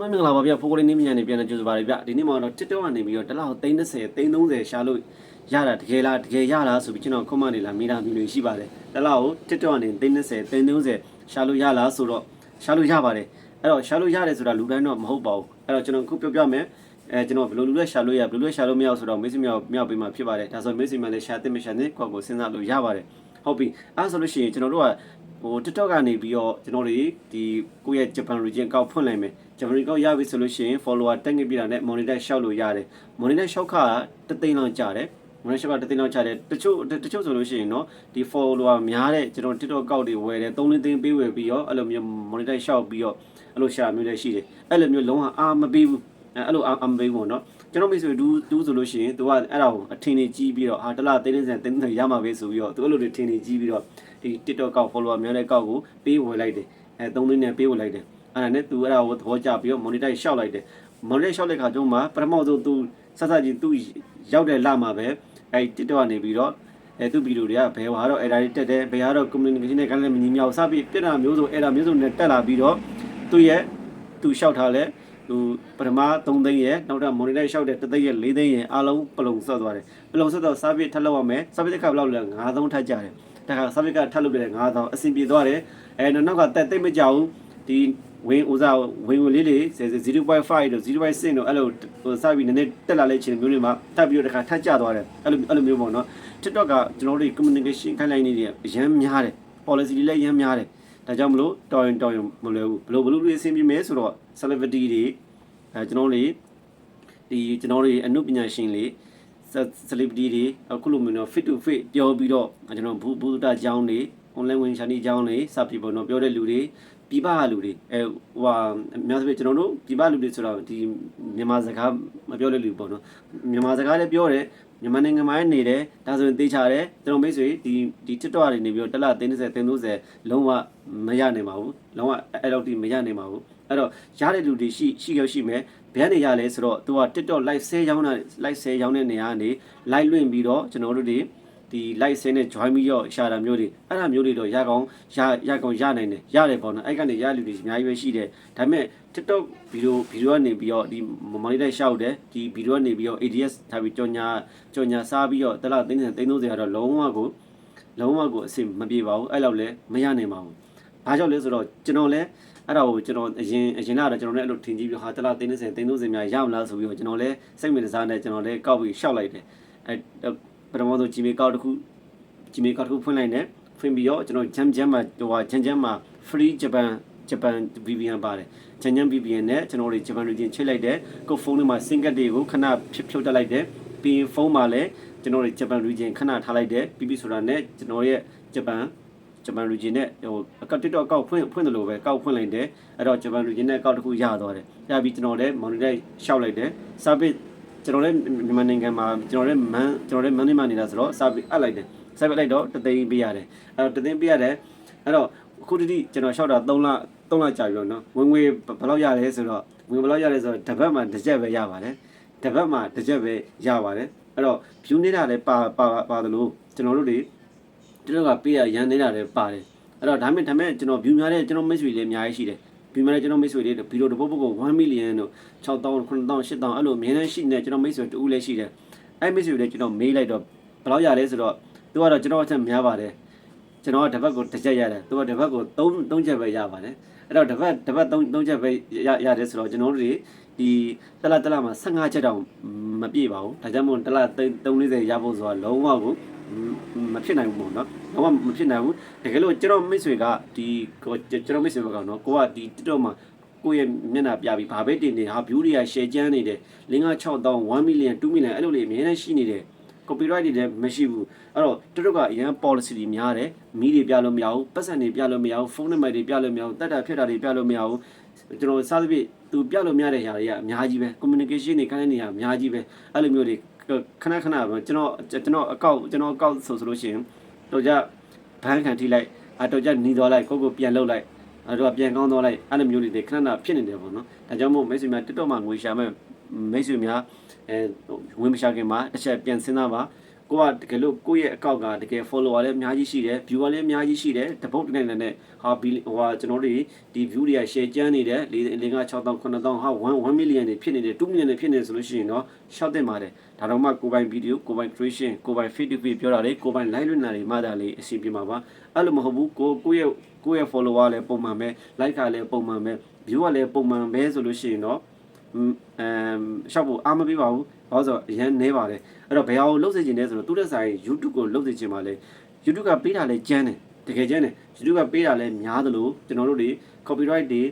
မင်္ဂလာပါဗျဖိုးကလေးနေမြန်နေပြန်နေကြိုးစားပါရဗျဒီနေ့မှာတော့ TikTok ကနေပြီးတော့တစ်လောက်30 30ရှာလို့ရတာတကယ်လားတကယ်ရလားဆိုပြီးကျွန်တော် comment တွေလာမိတာမျိုးတွေရှိပါတယ်တစ်လောက် TikTok ကနေ30 30ရှာလို့ရလားဆိုတော့ရှာလို့ရပါတယ်အဲ့တော့ရှာလို့ရတယ်ဆိုတာလူတိုင်းတော့မဟုတ်ပါဘူးအဲ့တော့ကျွန်တော်ခုပြောပြမယ်အဲကျွန်တော်ဘယ်လိုလူလဲရှာလို့ရဘယ်လိုလဲရှာလို့မရဆိုတော့မေ့စီမြောက်မြောက်ပေးမှာဖြစ်ပါတယ်ဒါဆိုမေ့စီမှလည်းရှာတဲ့မရှာတဲ့ကိုယ့်ကိုစဉ်းစားလို့ရပါတယ်ဟုတ်ပြီအဲ့ဆိုလို့ရှိရင်ကျွန်တော်တို့က ဟို TikTok ကနေပြီးတော့ကျွန်တော်တွေဒီကိုယ့်ရဲ့ Japan region ကောက်ဖွင့်လိုက်မယ် Japan region ကောက်ရပြီဆိုလို့ရှိရင် follower တက်ငိပြတာနဲ့ monetize ရှောက်လို့ရတယ် monetize ရှောက်ခါတသိန်းလောက်ကျတယ် monetize ရှောက်ကတသိန်းလောက်ကျတယ်တချို့တချို့ဆိုလို့ရှိရင်เนาะဒီ follower များတဲ့ကျွန်တော် TikTok ကောက်တွေဝယ်တယ်3သိန်းပေးဝယ်ပြီးတော့အဲ့လိုမျိုး monetize ရှောက်ပြီးတော့အဲ့လိုရှာမျိုးလည်းရှိတယ်အဲ့လိုမျိုးလုံးဝအာမပေးဘူးအဲ့လိုအာမပေးဘူးเนาะ ကျွန်တော်မိတ်ဆွေဒူးဒူးဆိုလို့ရှိရင်သူကအဲ့ဒါကိုအထင်ကြီးကြီးပြီးတော့ဟာတလားတင်းတင်းစံတင်းတင်းရမှာပဲဆိုပြီးတော့သူအဲ့လိုတွေထင်ကြီးကြီးပြီးတော့ဒီ TikTok ကောက် follower များတဲ့ကောက်ကိုပေးဝယ်လိုက်တယ်အဲ3သိန်းနဲ့ပေးဝယ်လိုက်တယ်အဲ့ဒါနဲ့သူအဲ့ဒါကိုသဘောကျပြီးတော့ monetize ရှောက်လိုက်တယ် monetize ရှောက်တဲ့ခါကျတော့မှပထမဆုံးသူဆက်ဆက်ချင်းသူရောက်တဲ့လမှာပဲအဲ TikTok ကနေပြီးတော့အဲသူဗီဒီယိုတွေကဘယ်ဟာတော့အဲ့ဒါတွေတက်တယ်ဘယ်ဟာတော့ communication နဲ့ကလည်းမညီမြောက်စပြီးပြစ်တာမျိုးစုံအဲ့ဒါမျိုးစုံနဲ့တက်လာပြီးတော့သူရဲ့သူလျှောက်ထားလဲ သူပထမ3သိန်းရဲ့နောက်တော့ monitor လျှောက်တဲ့3သိန်းရဲ့4သိန်းရဲ့အားလုံးပလုံဆက်သွားတယ်ပလုံဆက်တော့ service ထပ်လုပ်ရမယ် service တစ်ခါဘယ်လောက်လဲ9000ထပ်ကြတယ်ဒါက service ကထပ်လုပ်တယ်9000အဆင်ပြေသွားတယ်အဲနောက်ကတက်သိမ့်မကြဘူးဒီဝင်ဥစားဝင်ဝင်လေးလေး0.5တို့0.6တို့အဲ့လိုဟိုစပြီးနည်းနည်းတက်လာတဲ့ချိန်မျိုးတွေမှာတက်ပြီးတော့တစ်ခါထပ်ကျသွားတယ်အဲ့လိုအဲ့လိုမျိုးပေါ့နော် TikTok ကကျွန်တော်တို့ communication ခိုင်းလိုက်နေတယ်အရန်များတယ် policy တွေလည်းအရန်များတယ် ဒါကြောင့်မလို့တော်ရင်တော်ရင်မလွယ်ဘူးဘလို့ဘလို့လေးအဆင်ပြေမယ်ဆိုတော့ celebrity တွေအဲကျွန်တော်တို့လေးဒီကျွန်တော်တို့အမှုပညာရှင်လေး celebrity တွေအခုလိုမျိုးတော့ fit to fit ပြောပြီးတော့ကျွန်တော်ဘူဘူတာကျောင်းတွေ online ဝင်ရှာနေကျောင်းတွေစပြီးပေါ့နော်ပြောတဲ့လူတွေ ပြပလူတွေအဲဟိုဟာအများဆုံးကျွန်တော်တို့ပြပလူတွေဆိုတော့ဒီမြန်မာစကားမပြောတဲ့လူပေါ့နော်မြန်မာစကားလည်းပြောတယ်မြန်မာနိုင်ငံမှာနေတယ်ဒါဆိုရင်သိချတယ်ကျွန်တော်မိတ်ဆွေဒီဒီ TikTok တွေနေပြီးတော့တစ်လ30 30လုံးဝမရနိုင်ပါဘူးလုံးဝအဲ့လောက်ထိမရနိုင်ပါဘူးအဲ့တော့ရတဲ့လူတွေရှိရှိရရှိမယ်ဘယ်ကနေရလဲဆိုတော့သူက TikTok live 10ရောင်းတာ live 10ရောင်းတဲ့နေရာကနေ live လွှင့်ပြီးတော့ကျွန်တော်တို့တွေ ဒီ live 10နဲ့ join ပြီးတော့ရှာတာမျိုးတွေအဲ့ဒါမျိုးတွေတော့ရကောင်းရရကောင်းရနိုင်တယ်ရတယ်ပေါ့နော်အဲ့ကနေရလူတွေအများကြီးပဲရှိတယ်ဒါပေမဲ့ TikTok ဗီဒီယိုဗီဒီယိုကနေပြီးတော့ဒီ monetize ရှောက်တယ်ဒီဗီဒီယိုကနေပြီးတော့ ADS ထားပြီးကြော်ညာကြော်ညာစားပြီးတော့တလားသိန်း30 30ကတော့လုံးဝကိုလုံးဝကိုအဆင်မပြေပါဘူးအဲ့လောက်လည်းမရနိုင်ပါဘူးဘာကြောင့်လဲဆိုတော့ကျွန်တော်လည်းအဲ့ဒါကိုကျွန်တော်အရင်အရင်ကတော့ကျွန်တော်လည်းအဲ့လိုထင်ကြည့်ပြီးဟာတလား30 30 30များရမလားဆိုပြီးတော့ကျွန်တော်လည်းစိတ်ဝင်စားနေကျွန်တော်လည်းကောက်ပြီးရှောက်လိုက်တယ်အဲ ပထမဆုံး Gmail ကောက်တစ်ခု Gmail ကောက်တစ်ခုဖွင့်လိုက်တယ်ဖွင့်ပြီးတော့ကျွန်တော် Jam Jam မှာဟိုဟာ Jam Jam မှာ free Japan Japan VPN ပါတယ် Jam Jam VPN နဲ့ကျွန်တော်တို့ Japan region ချိတ်လိုက်တယ်ကိုဖုန်းထဲမှာ SIM card တွေကိုခဏဖြုတ်ဖြုတ်တက်လိုက်တယ်ပြီးရင်ဖုန်းမှာလည်းကျွန်တော်တို့ Japan region ခဏထားလိုက်တယ်ပြီးပြီဆိုတာနဲ့ကျွန်တော်ရဲ့ Japan Japan region နဲ့ဟိုအကောက် TikTok အကောက်ဖွင့်ဖွင့်တယ်လို့ပဲကောက်ဖွင့်လိုက်တယ်အဲ့တော့ Japan region နဲ့အကောက်တစ်ခုရသွားတယ်ရပြီးကျွန်တော်လည်း monitor ရှောက်လိုက်တယ် service ကျွန်တော်လည်းမြန်မာနိုင်ငံမှာကျွန်တော်လည်းမန်ကျွန်တော်လည်းမန်နေမှာနေတာဆိုတော့ service အပ်လိုက်တယ် service လိုက်တော့တသိန်းပေးရတယ်အဲ့တော့တသိန်းပေးရတယ်အဲ့တော့အခုတတိကျွန်တော်ရှောက်တာ3လ3လကြာပြီတော့နော်ဝင်ငွေဘယ်လောက်ရလဲဆိုတော့ဝင်ဘယ်လောက်ရလဲဆိုတော့တစ်ပတ်မှတစ်ချက်ပဲရပါတယ်တစ်ပတ်မှတစ်ချက်ပဲရပါတယ်အဲ့တော့ view နေတာလည်းပါပါပါတယ်လို့ကျွန်တော်တို့တွေကျွန်တော်ကပေးရရန်နေတာလည်းပါတယ်အဲ့တော့ဒါမဲ့ဒါမဲ့ကျွန်တော် view များတဲ့ကျွန်တော်မိတ်ဆွေလေးအများကြီးရှိတယ် ပြီးမှလည်းကျွန်တော်မိတ်ဆွေတွေဗီဒီယိုတစ်ပုတ်ပုတ်ကို1 million တို့6000 9000 8000အဲ့လိုအများနဲ့ရှိနေကျွန်တော်မိတ်ဆွေတူလည်းရှိတယ်အဲ့မိတ်ဆွေတွေကျွန်တော်မေးလိုက်တော့ဘယ်လောက်ရလဲဆိုတော့သူကတော့ကျွန်တော်အချက်များပါတယ်ကျွန်တော်ကတစ်ပတ်ကိုတစ်ချက်ရတယ်သူကတစ်ပတ်ကို3 3ချက်ပဲရပါတယ်အဲ့တော့တစ်ပတ်တစ်ပတ်3 3ချက်ပဲရရတယ်ဆိုတော့ကျွန်တော်တို့တွေဒီတလတလမှာ15ချက်တောင်မပြည့်ပါဘူးဒါကြောင့်မို့တလ340ရဖို့ဆိုတာလုံးဝကို မဖြစ်နိုင်ဘူးပေါ့နော်လုံးဝမဖြစ်နိုင်ဘူးတကယ်လို့ကျွန်တော်မိတ်ဆွေကဒီကျွန်တော်မိတ်ဆွေဘက်ကနော်ကိုကဒီ TikTok မှာကိုယ့်ရဲ့မျက်နှာပြပြီးဘာပဲတင်နေဟာ view တွေက share ကျန်းနေတယ်5 6000 1 million 2 million အဲ့လိုလေးအများနဲ့ရှိနေတယ် copyright တွေလည်းမရှိဘူးအဲ့တော့တူတူကအရန် policy တွေများတယ်မီးတွေပြလို့မရဘူးပတ်စံတွေပြလို့မရဘူးဖုန်းနံပါတ်တွေပြလို့မရဘူးတက်တာဖြစ်တာတွေပြလို့မရဘူးကျွန်တော်စားသဖြင့်သူပြလို့မရတဲ့ຢာတွေကအများကြီးပဲ communication တွေခိုင်းနေရအများကြီးပဲအဲ့လိုမျိုးတွေ ခဏခဏပဲကျွန်တော်ကျွန်တော်အကောက်ကျွန်တော်အကောက်ဆိုဆိုလို့ရှိရင်တော့ကြဘန်းခံထိလိုက်အတော့ကြနီးသွားလိုက်ကိုကိုပြန်လှုပ်လိုက်အဲ့တော့ပြန်ကောင်းသွားလိုက်အဲ့လိုမျိုးတွေခဏခဏဖြစ်နေတယ်ပေါ့နော်ဒါကြောင့်မို့မိတ်ဆွေများ TikTok မှာငွေရှာမဲ့မိတ်ဆွေများအဲဝင်မရှာခင်မှာတစ်ချက်ပြန်စဉ်းစားပါ ကိုကတကယ်လို့ကိုယ့်ရဲ့အကောက်ကတကယ် follower လည်းအများကြီးရှိတယ် viewer လည်းအများကြီးရှိတယ်တပုတ်တစ်နိုင်နဲ့ဟာဘီဟိုဟာကျွန်တော်တို့ဒီ view တွေက share ကျန်းနေတယ်၄၅6000 9000ဟာ1 1 million တွေဖြစ်နေတယ်2 million တွေဖြစ်နေဆိုလို့ရှိရင်တော့ရှောက်တင်ပါတယ်ဒါတော့မှကိုပိုင် video ကိုပိုင် creation ကိုပိုင် feed to feed ပြောတာလေကိုပိုင် live လွှင့်တာတွေမှသာလေအဆင်ပြေမှာပါအဲ့လိုမဟုတ်ဘူးကိုကိုယ့်ရဲ့ကိုယ့်ရဲ့ follower လည်းပုံမှန်ပဲ like ကလည်းပုံမှန်ပဲ view ကလည်းပုံမှန်ပဲဆိုလို့ရှိရင်တော့ အမ်ရှောက်ဖို့အားမပေးပါဘူးဘာလို့ဆိုတော့အရင်နေပါတယ်အဲ့တော့ဘယ်ဟာကိုလှုပ်စေချင်လဲဆိုတော့သူတဲ့ဆိုင် YouTube ကိုလှုပ်စေချင်ပါလေ YouTube ကပေးတာလဲကျန်းတယ်တကယ်ကျန်းတယ် YouTube ကပေးတာလဲများသလိုကျွန်တော်တို့တွေ copyright တွေ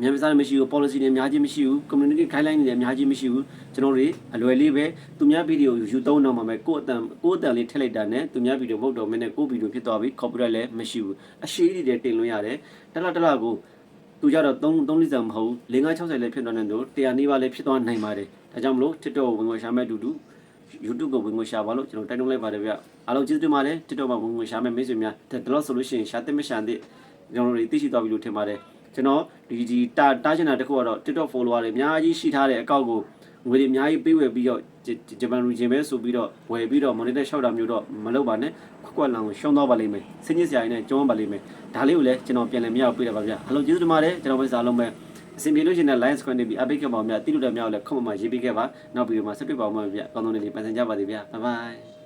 မြန်မာစာမရှိဘူး policy တွေအများကြီးမရှိဘူး community guideline တွေလည်းအများကြီးမရှိဘူးကျွန်တော်တို့တွေအလွယ်လေးပဲသူများဗီဒီယိုယူသုံးတော့မှာပဲကိုယ့်အတန်ကိုယ့်အတန်လေးထည့်လိုက်တာနဲ့သူများဗီဒီယိုမဟုတ်တော့မင်းနဲ့ကိုယ့်ဗီဒီယိုဖြစ်သွားပြီ copyright လည်းမရှိဘူးအရှိကြီးတွေတင်လို့ရတယ်တစ်လားတစ်လားကို သူကြတော့3 3လိစံမဟုတ်ဘူး5 60လည်းဖြစ်သွားနေတယ်တရားနီးပါးလည်းဖြစ်သွားနိုင်ပါတယ်ဒါကြောင့်မလို့ TikTok ကိုဝင်ဝင်ရှာမဲ့အတူတူ YouTube ကိုဝင်ငွေရှာပါလို့ကျွန်တော်တိုက်တွန်းလိုက်ပါတယ်ဗျအားလုံးကျေးဇူးတင်ပါတယ် TikTok မှာဝင်ငွေရှာမဲ့မိတ်ဆွေများဒါတော့ဆိုလို့ရှိရင်ရှာတဲ့မရှာတဲ့ကျွန်တော်တို့သိရှိသွားပြီလို့ထင်ပါတယ်ကျွန်တော်ဒီဒီတာတားချင်တာတစ်ခုကတော့ TikTok follower တွေအများကြီးရှိထားတဲ့အကောင့်ကိုငွေတွေအများကြီးပေးဝယ်ပြီးတော့ ဂျပန်လူချင်းပဲဆိုပြီးတော့ဝယ်ပြီးတော့ monitor လျှောက်တာမျိုးတော့မလုပ်ပါနဲ့ခွက်ခွက်လောင်ကိုရှုံးသွားပါလိမ့်မယ်စင်ကြီးစရာကြီးနဲ့ကျွမ်းပါလိမ့်မယ်ဒါလေးကိုလည်းကျွန်တော်ပြန်လည်မရပေးတာပါဗျအားလုံးကျေးဇူးတင်ပါတယ်ကျွန်တော်ပဲစားလုံးပဲအစီအပြေလို့ရှိရင် line screen နေပြီး update ခဲ့ပါဦးများတိလို့တဲ့များကိုလည်း comment မှာရေးပေးခဲ့ပါနောက်ဗီဒီယိုမှာဆက်တွေ့ပါဦးမှာဗျကောင်းသောနေ့လေးပန်ဆင်ကြပါသေးဗျ bye bye